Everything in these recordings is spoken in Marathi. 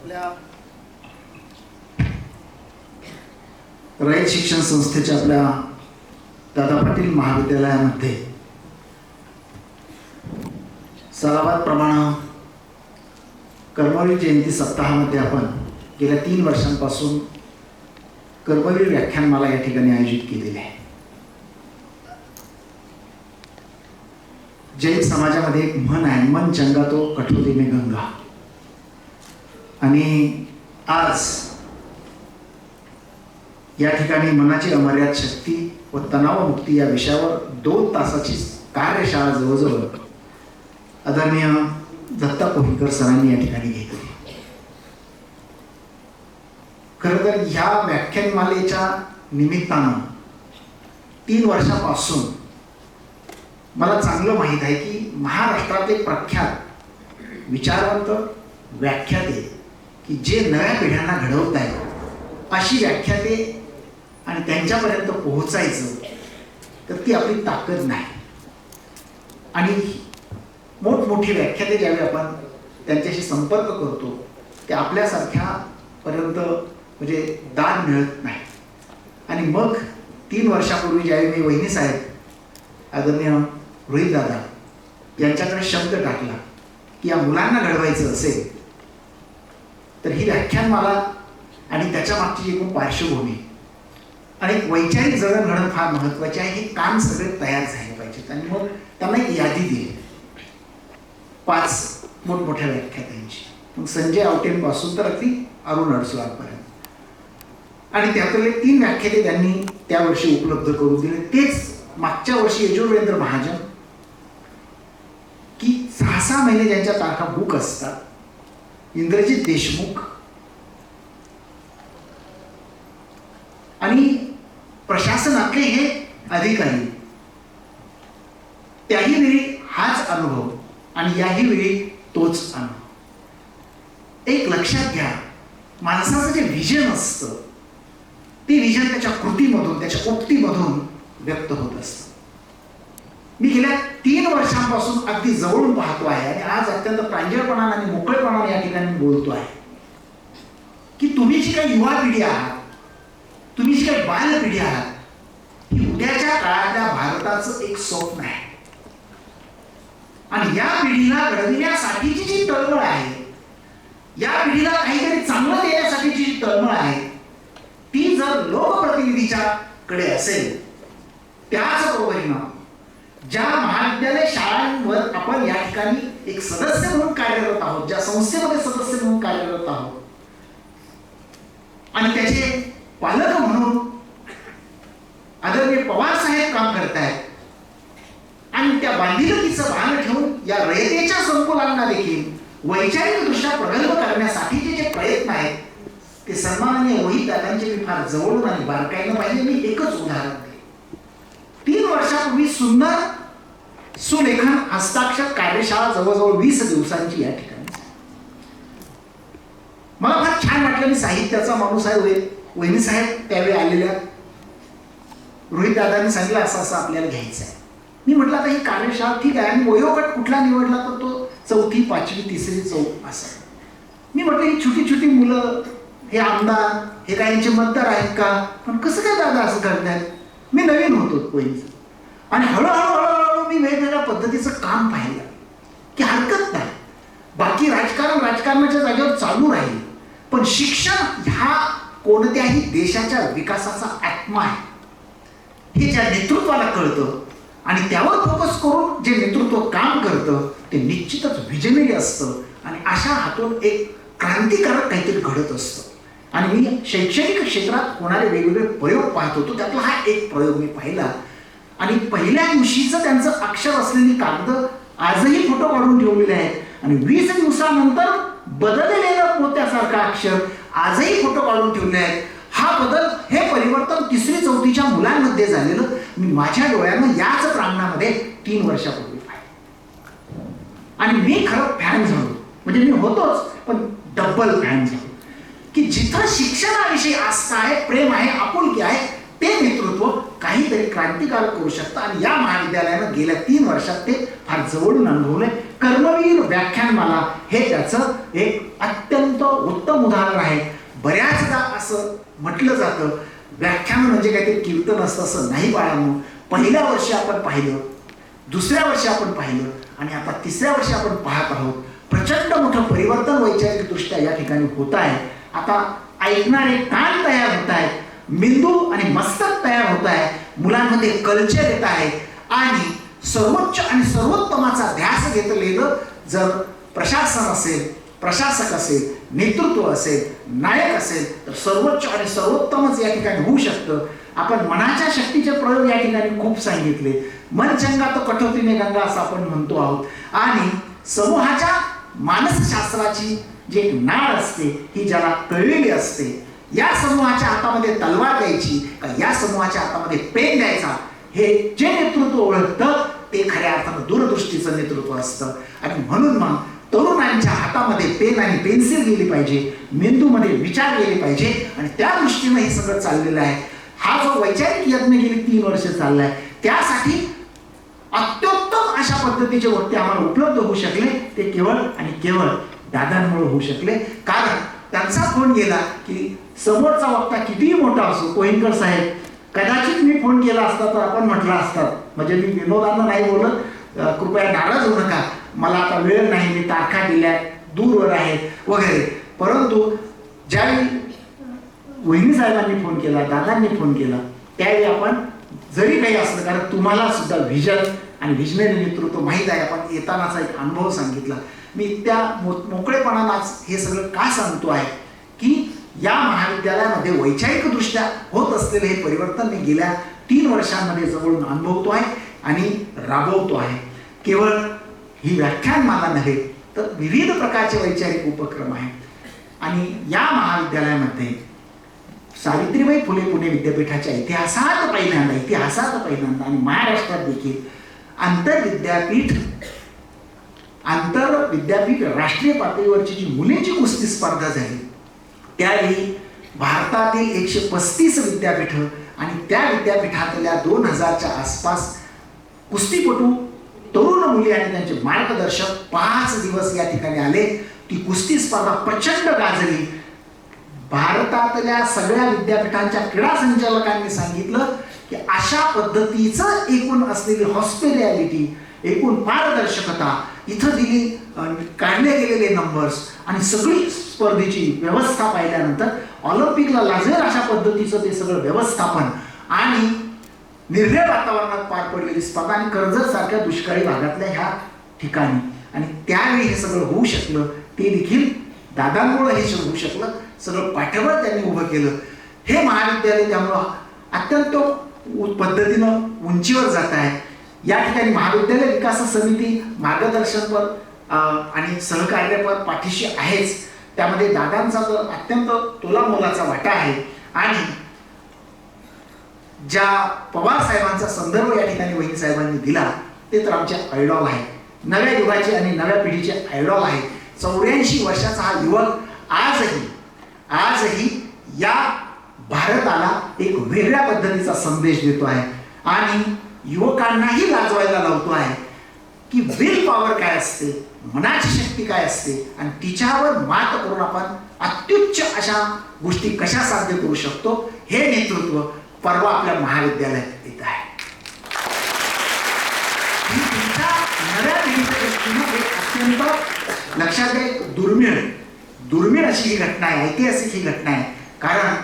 आपल्या रयत शिक्षण संस्थेच्या आपल्या दादा पाटील महाविद्यालयामध्ये सलाबादप्रमाणे कर्मवीर जयंती सप्ताहामध्ये आपण गेल्या तीन वर्षांपासून कर्मवीर व्याख्यानमाला या ठिकाणी आयोजित केलेली आहे. जैन समाजामध्ये एक म्हण आहे मन चंगा तो कठोरी में गंगा. आणि आज या ठिकाणी मनाची अमर्याद शक्ती व तणावमुक्ती या विषयावर दोन तासाची कार्यशाळा जवळजवळ आदरणीय दत्ता कोहिकर सरांनी या ठिकाणी घेतली. खरं तर ह्या व्याख्यानमालेच्या निमित्तानं तीन वर्षापासून मला चांगलं माहीत आहे की महाराष्ट्रातले प्रख्यात विचारवंत व्याख्याते की जे नव्या पिढ्यांना घडवत आहेत अशी व्याख्याते आणि त्यांच्यापर्यंत पोहोचायचं तर ती आपली ताकद नाही. आणि मोठमोठी व्याख्याते ज्यावेळी आपण त्यांच्याशी संपर्क करतो ते आपल्यासारख्यापर्यंत म्हणजे दाद मिळत नाही. आणि मग तीन वर्षापूर्वी ज्यावेळी मी वहिनी साहेब आदरणीय रोहितदादा यांच्याकडे शब्द टाकला की या मुलांना घडवायचं असेल तर ही व्याख्यानमाला आणि त्याच्या मागची जी एकूण पार्श्वभूमी. आणि वैचारिक वैचारिक जडणघडण फार महत्वाची आहे हे काम सगळे तयार झाले पाहिजेत. आणि मग त्यांना एक यादी दिली. पाच मोठमोठ्या व्याख्यातांची मग संजय आवटेंपासून तर अगदी अरुण अडसुळापर्यंत. आणि त्यातले तीन व्याख्याते त्यांनी त्या वर्षी उपलब्ध करून दिले. तेच मागच्या वर्षी यजुर्वेंद्र महाजन की सहा सहा महिने ज्यांच्या तारखा बुक असतात इंद्रजित देशमुख. आणि प्रशासनातले हे अधिकारी. त्याही वेळी हाच अनुभव. आणि याही वेळी तोच अनुभव एक लक्षात घ्या माणसाचं जे विजन असतं ते विजन त्याच्या कृतीमधून त्याच्या उक्तीमधून व्यक्त होत असतं मी गेल्या तीन वर्षांपासून अगदी जवळून पाहतो आहे आणि आज अत्यंत प्रांजळपणाने आणि मोकळेपणाने या ठिकाणी बोलतो आहे. की तुम्ही जी काही युवा पिढी आहात तुम्ही जी काही बाल पिढी आहात ही उद्याच्या काळातल्या भारताचं एक स्वप्न आहे. आणि या पिढीला घडविण्यासाठीची जी तळमळ आहे या पिढीला काहीतरी चांगलं देण्यासाठीची जी तळमळ आहे ती जर लोकप्रतिनिधीच्या कडे असेल त्याच बरोबरीनं ज्या महाविद्यालय शाळांवर आपण या ठिकाणी एक सदस्य म्हणून कार्यरत आहोत ज्या संस्थेमध्ये सदस्य म्हणून कार्यरत आहोत आणि त्याचे पालक म्हणून आदरणीय पवार साहेब काम करतायत आणि त्या बांधिलकीचं भान ठेवून या रयतेच्या संकुलांना देखील वैचारिक दृष्ट्या प्रगल्भ करण्यासाठीचे जे प्रयत्न आहेत ते सन्माननीय मोहित दादांचे मी फार जवळून आणि बारकाईनं पाहिजे मी एकच उदाहरण दे तीन वर्षापूर्वी सुंदर सुलेखन हस्ताक्षर कार्यशाळा जवळजवळ वीस दिवसांची या ठिकाणी. मला फार छान वाटलं मी साहित्याचा माणूस आहे वै वहिनी साहेब त्यावेळी आलेल्या. रोहित दादांनी सांगितलं असं असं आपल्याला घ्यायचं आहे मी म्हटलं आता ही कार्यशाळा ठीक आहे. आणि वयोगट कुठला निवडला तर तो चौथी पाचवी तिसरी चौक असा. मी म्हटलं ही छोटी छोटी मुलं हे आमदार हे काय यांचे मतदार आहेत का? पण कसं काय दादा असं करतायत? मी नवीन होतो वहिनीचं. आणि हळूहळू हळूहळू मी वेगवेगळ्या पद्धतीचं काम पाहिलं. की हरकत नाही. बाकी राजकारण राजकारणाच्या जागेवर चालू राहील. पण शिक्षण ह्या कोणत्याही देशाच्या विकासाचा आत्मा आहे. हे ज्या नेतृत्वाला कळतं आणि त्यावर फोकस करून जे नेतृत्व काम करतं ते निश्चितच विजनरी असतं आणि अशा हातून एक क्रांतिकारक काहीतरी घडत असतं. आणि मी शैक्षणिक क्षेत्रात होणारे वेगवेगळे प्रयोग पाहत होतो. त्यातला हा एक प्रयोग मी पाहिला. आणि पहिल्या दिवशीचं त्यांचं अक्षर असलेली कागद आजही फोटो काढून ठेवलेले आहेत. आणि वीस दिवसानंतर बदललेलं मोत्यासारखं अक्षर आजही फोटो काढून ठेवले आहेत. हा बदल हे परिवर्तन तिसरी चौथीच्या मुलांमध्ये झालेलं मी माझ्या डोळ्यानं याच प्रांगणामध्ये तीन वर्षापूर्वी पाहिलं. आणि मी खरं फॅन झालो. म्हणजे मी होतोच पण डबल फॅन झालो. की जिथं शिक्षणाविषयी आस्था आहे प्रेम आहे आपुलकी आहे ते नेतृत्व काहीतरी क्रांतिकारक करू शकतं. आणि या महाविद्यालयानं गेल्या तीन वर्षात ते फार जवळून अनुभवले कर्मवीर व्याख्यानमाला हे त्याचं एक अत्यंत उत्तम उदाहरण आहे. बऱ्याचदा असं म्हटलं जातं व्याख्यान म्हणजे काहीतरी कीर्तन असतं असं नाही बाळांनो. पहिल्या वर्षी आपण पाहिलं दुसऱ्या वर्षी आपण पाहिलं आणि आता तिसऱ्या वर्षी आपण पाहत आहोत. प्रचंड मोठं परिवर्तन वैचारिकदृष्ट्या या ठिकाणी होत आहे. आता ऐकणारे कान तयार होत आहेत. मेंदू आणि मस्तक तयार होत आहे. मुलांमध्ये कल्चर येत आहे. आणि सर्वोच्च आणि सर्वोत्तमाचा ध्यास घेतलेलं जर प्रशासन असेल प्रशासक असेल नेतृत्व असेल नायक असेल तर सर्वोच्च आणि सर्वोत्तमच या ठिकाणी होऊ शकतं. आपण मनाच्या शक्तीचे प्रयोग या ठिकाणी खूप सांगितले. मन चंगा तो कठोतीने गंगा असं आपण म्हणतो आहोत. आणि समूहाच्या मानसशास्त्राची जी एक नाळ असते ही ज्याला कळलेली असते या समूहाच्या हातामध्ये तलवार द्यायची का या समूहाच्या हातामध्ये पेन द्यायचा? हे जे नेतृत्व ओळखतं ते खऱ्या अर्थानं दूरदृष्टीचं नेतृत्व असतं. आणि म्हणून मग तरुणांच्या हातामध्ये पेन आणि पेन्सिल गेली पाहिजे मेंदूमध्ये विचार गेले पाहिजे आणि त्या दृष्टीनं हे सगळं चाललेलं आहे. हा जो वैचारिक यज्ञ गेली तीन वर्ष चाललाय त्यासाठी अत्युत्तम अशा पद्धतीचे वक्ते आम्हाला उपलब्ध होऊ शकले. ते केवळ आणि केवळ दादांमुळे होऊ शकले. कारण त्यांचा फोन गेला की समोरचा वक्ता कितीही मोठा असो कोहिंकर साहेब कदाचित मी फोन केला असता तर आपण म्हटलं असतात म्हणजे मी विनोदानं नाही बोलत. कृपया नाराज होऊ नका. मला आता वेळ नाही मी तारखा दिल्या दूरवर आहेत वगैरे. परंतु ज्यावेळी वहिनी साहेबांनी फोन केला दादांनी फोन केला त्यावेळी आपण जरी काही असलं कारण तुम्हाला सुद्धा व्हिजन आणि व्हिजनरी नेतृत्व माहीत आहे. आपण येतानाचा एक अनुभव सांगितला. मी त्या मो मोकळेपणालाच हे सगळं का सांगतो आहे? की या महाविद्यालयामध्ये वैचारिकदृष्ट्या होत असलेले हे परिवर्तन मी गेल्या तीन वर्षांमध्ये जवळून अनुभवतो आहे आणि राबवतो आहे. केवळ ही व्याख्यानमाला नव्हे तर विविध प्रकारचे वैचारिक उपक्रम आहेत. आणि या महाविद्यालयामध्ये सावित्रीबाई फुले पुणे विद्यापीठाच्या इतिहासात पहिल्यांदा इतिहासात पहिल्यांदा आणि महाराष्ट्रात देखील आंतरविद्यापीठ आंतर विद्यापीठ राष्ट्रीय पातळीवरची जी मुलींची कुस्ती स्पर्धा झाली त्यावेळी भारतातील एकशे पस्तीस विद्यापीठं आणि त्या विद्यापीठातल्या दोन हजारच्या आसपास कुस्तीपटू तरुण मुली आणि त्यांचे मार्गदर्शक पाच दिवस या ठिकाणी आले. ती कुस्ती स्पर्धा प्रचंड गाजली. भारतातल्या सगळ्या विद्यापीठांच्या क्रीडा संचालकांनी सांगितलं की अशा पद्धतीचं एकूण असलेली हॉस्पिटॅलिटी एकूण पारदर्शकता इथं दिली काढले गेलेले नंबर्स आणि सगळी स्पर्धेची व्यवस्था पाहिल्यानंतर ऑलिम्पिकला लाजेल अशा पद्धतीचं ते सगळं व्यवस्थापन आणि निर्भय वातावरणात पार पडलेली स्पर्धा आणि कर्जत सारख्या दुष्काळी भागातल्या ह्या ठिकाणी. आणि त्यावेळी हे सगळं होऊ शकलं ते देखील दादांमुळं हे होऊ शकलं सगळं पाठबळ त्यांनी उभं केलं. हे महाविद्यालय त्यामुळं अत्यंत पद्धतीनं उंचीवर जात आहे. या ठिकाणी महाविद्यालय विकास समिती मार्गदर्शनपर आणि सहकार्यपर पाठीशी आहेच. त्यामध्ये दादांचा तर अत्यंत तोलामोलाचा वाटा आहे आणि ज्या पवार साहेबांचा संदर्भ या ठिकाणी वहिनी साहेबांनी दिला ते तर आमचे आयडॉल आहे नव्या युगाचे आणि नव्या पिढीचे आयडॉल आहे चौऱ्याऐंशी वर्षाचा हा युवक आजही आजही या भारताला एक वेगळ्या पद्धतीचा संदेश देतो आहे. आणि युवकांनाही लाजवायला लावतो आहे की विल पॉवर काय असते मनाची शक्ती काय असते आणि तिच्यावर मात करून आपण अत्युच्च अशा गोष्टी कशा साध्य करू शकतो हे नेतृत्व परवा आपल्या महाविद्यालयात येत आहे. एक अत्यंत लक्षात एक दुर्मिळ. दुर्मिळ अशी ही घटना आहे ऐतिहासिक ही घटना आहे. कारण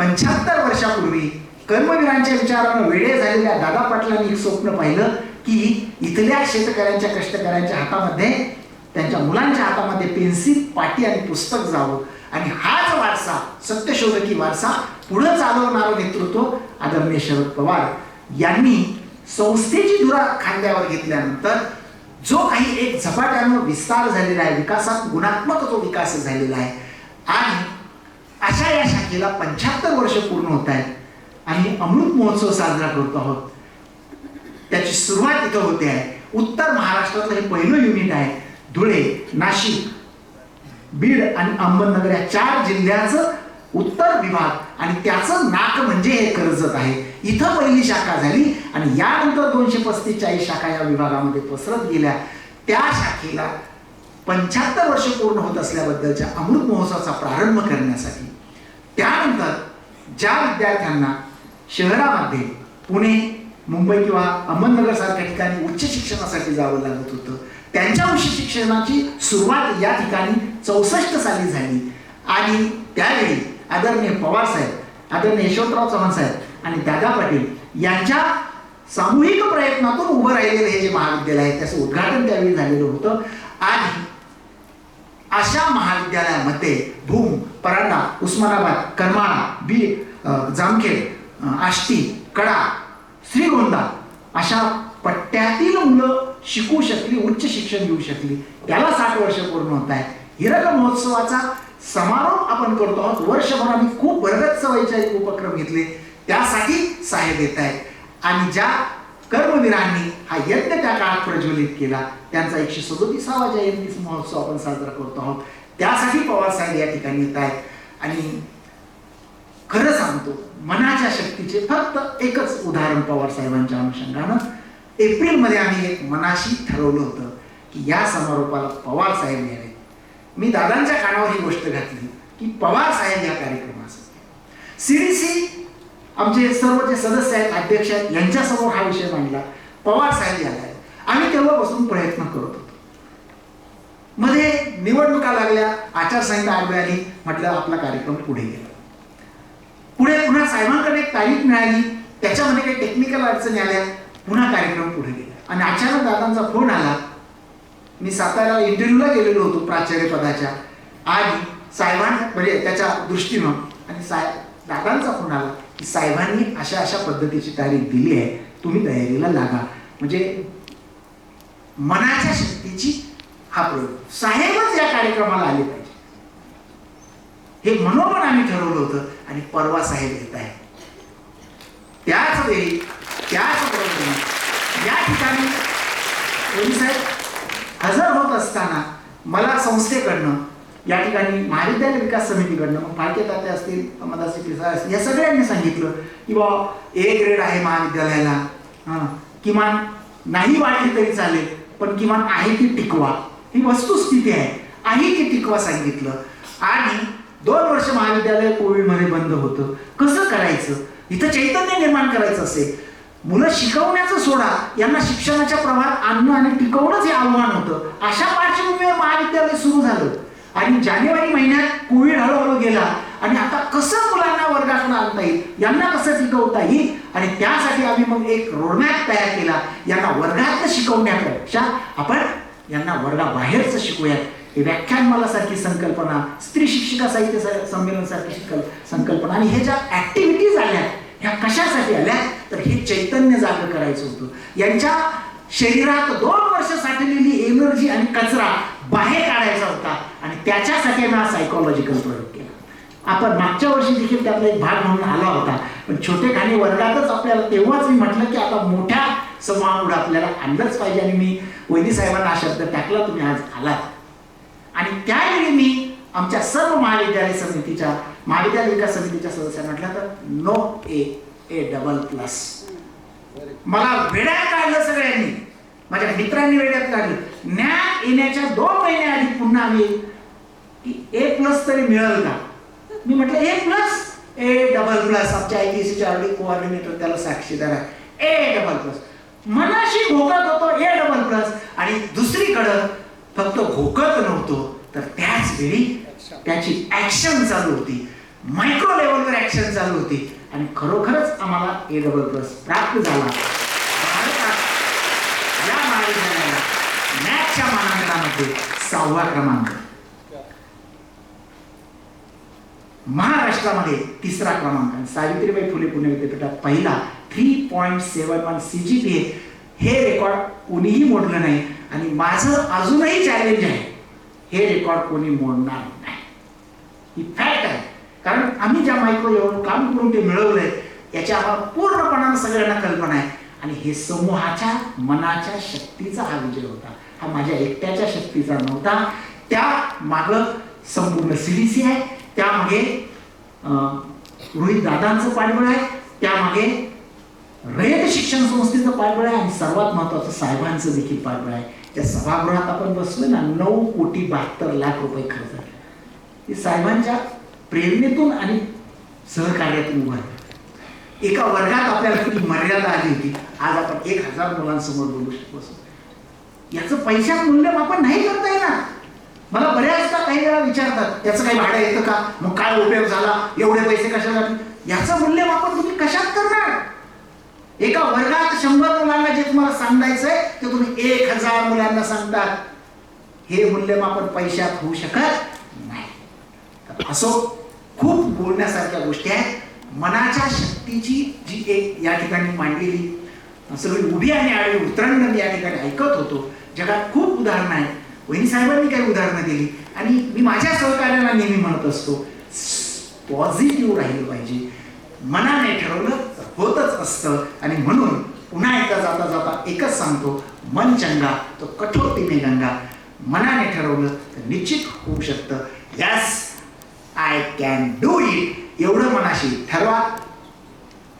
पंच्याहत्तर वर्षापूर्वी कर्मवीरांच्या विचारानं वेळे झालेल्या दादा पाटलांनी एक स्वप्न पाहिलं की इथल्या शेतकऱ्यांच्या कष्टकऱ्यांच्या हातामध्ये त्यांच्या मुलांच्या हातामध्ये पेन्सिल पाटी आणि पुस्तक जावं. आणि हाच वारसा सत्यशोधकी वारसा पुढं चालवणारं नेतृत्व आदरणीय शरद पवार यांनी संस्थेची धुरा खांद्यावर घेतल्यानंतर जो काही एक झपाट्यानं विस्तार झालेला आहे विकासात गुणात्मक जो विकास झालेला आहे आणि अशा या शाखेला पंच्याहत्तर वर्ष पूर्ण होत आहेत. आणि अमृत महोत्सव साजरा करतो आहोत. त्याची सुरुवात इथं होते आहे. उत्तर महाराष्ट्रातलं हे पहिलं युनिट आहे. धुळे नाशिक बीड आणि अहमदनगर या चार जिल्ह्याचं उत्तर विभाग आणि त्याचं नाक म्हणजे हे कर्जत आहे. इथं पहिली शाखा झाली आणि यानंतर दोनशे पस्तीस चाळीस शाखा या विभागामध्ये पसरत गेल्या. त्या शाखेला पंच्याहत्तर वर्ष पूर्ण होत असल्याबद्दलच्या अमृत महोत्सवाचा प्रारंभ करण्यासाठी त्यानंतर ज्या विद्यार्थ्यांना शहरामध्ये पुणे मुंबई किंवा अहमदनगर सारख्या ठिकाणी उच्च शिक्षणासाठी जावं लागत होतं त्यांच्या उच्च शिक्षणाची सुरुवात या ठिकाणी चौसष्ट साली झाली. आणि त्यावेळी आदरणीय पवार साहेब आदरणीय यशवंतराव चव्हाण साहेब आणि दादा पाटील यांच्या सामूहिक प्रयत्नातून उभं राहिलेलं हे जे महाविद्यालय आहे त्याचं उद्घाटन त्यावेळी झालेलं होतं. आणि अशा महाविद्यालयामध्ये भूम परांडा उस्मानाबाद करमाळा बी जामखेड आष्टी कडा श्रीगोंदा अशा पट्ट्यातील मुलं शिकू शकली उच्च शिक्षण घेऊ शकली. त्याला साठ वर्ष पूर्ण होत आहे हिरक महोत्सवाचा समारोप आपण करतो आहोत. वर्षभर आम्ही खूप भरगत वैचारिक उपक्रम घेतले. त्यासाठी साहेब येत आहेत. आणि ज्या कर्मवीरांनी हा यज्ञ त्या काळात प्रज्वलित केला. त्यांचा एकशे सदोतीसावा जयंती महोत्सव आपण साजरा करतो आहोत. त्यासाठी पवार साहेब या ठिकाणी येत आहेत. आणि खरं सांगतो मनाच्या शक्तीचे फक्त एकच उदाहरण पवार साहेबांच्या अनुषंगानं. एप्रिलमध्ये आम्ही एक मनाशी ठरवलं होतं की या समारोपाला पवार साहेब यावे. मी दादांच्या कानावर ही गोष्ट घातली की पवार साहेब या कार्यक्रमासाठी. सी आमचे सर्व जे सदस्य आहेत अध्यक्ष आहेत यांच्यासमोर हा विषय मांडला. पवार साहेब यायला आम्ही आम्ही तेव्हापासून प्रयत्न करत होतो. मध्ये निवडणुका लागल्या आचारसंहिता आडवी आली म्हटलं आपला कार्यक्रम पुढे गेला. पुढे पुन्हा साहेबांकडे एक तारीख मिळाली त्याच्यामध्ये काही टेक्निकल अडचणी आल्या पुन्हा कार्यक्रम पुढे गेला. आणि अचानक दादांचा फोन आला. मी सातारा इंटरव्ह्यूला गेलेलो होतो प्राचार्य पदाच्या. आणि साहेबां म्हणजे त्याच्या दृष्टीनं. आणि साहेब दादांचा फोन आला. की साहेबांनी अशा अशा पद्धतीची तारीख दिली आहे. तुम्ही तयारीला लागा. म्हणजे मनाच्या शक्तीची हा प्रयोग. साहेबच या कार्यक्रमाला आले पाहिजे. हे मनोमन आम्ही ठरवलं होतं आणि परवा साहेब येत आहे त्याच वेळी त्याच बरोबरीने या ठिकाणी साहेब हजर होत असताना मला संस्थेकडनं या ठिकाणी महाविद्यालय विकास समितीकडनं मग फाळके ताते असतील मदासी पिसाळ असतील या सगळ्यांनी सांगितलं की बा ए ग्रेड आहे महाविद्यालयाला. हां. किमान नाही वाढली तरी चालेल पण किमान आहे ती टिकवा. ही वस्तुस्थिती आहे. आहे ती टिकवा सांगितलं. आणि दोन वर्ष महाविद्यालय कोविडमध्ये बंद होतं. कसं करायचं? इथं चैतन्य निर्माण करायचं असेल. मुलं शिकवण्याचं सोडा. यांना शिक्षणाच्या प्रमाणात आणणं आणि टिकवणंच हे आव्हान होतं. अशा पार्श्वभूमीवर महाविद्यालय सुरू झालं. आणि जानेवारी महिन्यात कोविड हळूहळू गेला. आणि आता कसं मुलांना वर्गातून आणता येईल? यांना कसं शिकवता येईल? आणि त्यासाठी आम्ही मग एक रोडमॅप तयार केला. यांना वर्गात शिकवण्यापेक्षा आपण यांना वर्गाबाहेरचं शिकूयात. हे व्याख्यानमाला सारखी संकल्पना स्त्री शिक्षिका साहित्य संमेलन सारखी शिकल संकल्पना. आणि हे ज्या ऍक्टिव्हिटीज आल्या ह्या कशासाठी आल्या तर हे चैतन्य जाग करायचं होतं. यांच्या शरीरात दोन वर्ष साठलेली एनर्जी आणि कचरा बाहेर काढायचा होता. आणि त्याच्यासाठी आम्ही हा सायकोलॉजिकल प्रयोग केला. आपण मागच्या वर्षी देखील त्यातला एक भाग म्हणून आला होता. पण छोटे खाणे वर्गातच आपल्याला तेव्हाच मी म्हटलं की आता मोठ्या समूहामुळे आपल्याला आणलंच पाहिजे. आणि मी वैदी साहेबांना हा शब्द टाकला तुम्ही आज आलात. आणि त्यावेळी मी आमच्या सर्व महाविद्यालय समितीच्या महाविद्यालय विकास समितीच्या सदस्यांना म्हटलं तर no A A double plus मला वेड्यात काढलं सगळ्यांनी. माझ्या मित्रांनी वेळ काढलं. ज्ञान येण्याच्या दोन महिने आधी पुन्हा आम्ही की ए प्लस तरी मिळेल का? मी म्हटलं A plus A double plus आमच्या आय टी सीच्या ऑलरेडी कोऑर्डिनेटर त्याला साक्षीदार आहे ए डबल प्लस मनाशी घोकत होतो ए डबल प्लस आणि दुसरीकडं फक्त घोकत नव्हतो तर त्याच वेळी त्याची ऍक्शन चालू होती. मायक्रो लेवलवर ऍक्शन चालू होती. आणि खरोखरच आम्हाला ए डबल प्लस प्राप्त झाला भारतात या महाविद्यालयाला मॅथच्या मानांकनामध्ये सहावा क्रमांक. महाराष्ट्रामध्ये तिसरा क्रमांक. सावित्रीबाई फुले पुणे विद्यापीठात पहिला three point seven one C G P हे रेकॉर्ड कोणीही मोडलं नाही. आणि माझं अजूनही चॅलेंज आहे. हे रेकॉर्ड कोणी मोडणार नाही. ही फॅक्ट आहे. कारण आम्ही ज्या मायक्रो लेवल काम करून ते मिळवलंय याची आम्हाला पूर्णपणानं सगळ्यांना कल्पना आहे. आणि हे समूहाच्या मनाच्या शक्तीचा हा विजय होता. हा माझ्या एकट्याच्या शक्तीचा नव्हता. त्या माग संपूर्ण सीडीसी आहे. त्यामागे रोहित दादांचं पाठबळ आहे. त्यामागे रयत शिक्षण संस्थेचं पाठबळ आहे आणि सर्वात महत्वाचं साहेबांचं देखील पाठबळ आहे. त्या सभागृहात आपण बसलो ना नऊ कोटी बहात्तर लाख रुपये खर्च झाले हे साहेबांच्या प्रेरणेतून आणि सहकार्यातून उभं आहे. एका वर्गात आपल्याला किती मर्यादा आली होती. आज आपण एक हजार मुलांसमोर बोलू शकतो याचं पैशात मूल्यमापन नाही करता येणार. मला बऱ्याचदा काही वेळा विचारतात याचं काही भाडं येतं का? मग काय उपयोग झाला? एवढे पैसे कशाला याचं मूल्यमापन तुम्ही कशात करणार? एका वर्गात शंभर मुलांना जे तुम्हाला सांगायचंय ते तुम्ही एक हजार मुलांना सांगतात हे मूल्यमापन पैशात होऊ शकत नाही. असो खूप बोलण्यासारख्या गोष्टी आहेत. मनाच्या शक्तीची जी एक या ठिकाणी मांडलेली सगळी उभी आणि आडवी उतरंड या ठिकाणी ऐकत होतो. जगात खूप उदाहरणं आहेत. वहिनी साहेबांनी काही उदाहरणं दिली. आणि मी माझ्या सहकार्याला नेहमी म्हणत असतो पॉझिटिव्ह राहिलं पाहिजे. मनाने ठरवलं होतच असतं. आणि म्हणून पुन्हा एकदा जाता जाता एकच सांगतो मन चंगा तो कठोरतेने गंगा. मनाने ठरवलं तर निश्चित होऊ शकतं. Yes I can do it एवढं मनाशी ठरवा.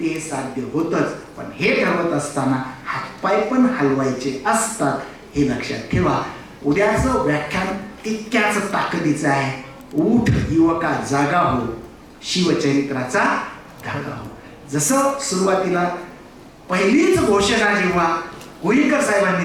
ते साध्य होतच पण हे ठरवत असताना हातपाय पण हलवायचे असतात हे लक्षात ठेवा. उद्याचं व्याख्यान तितक्याच ताकदीचं आहे. उठ युवका जागा हो शिवचरित्राचा धागा हो. जसं सुरुवातीला पहिलीच घोषणा जेव्हा कोळीकर साहेबांनी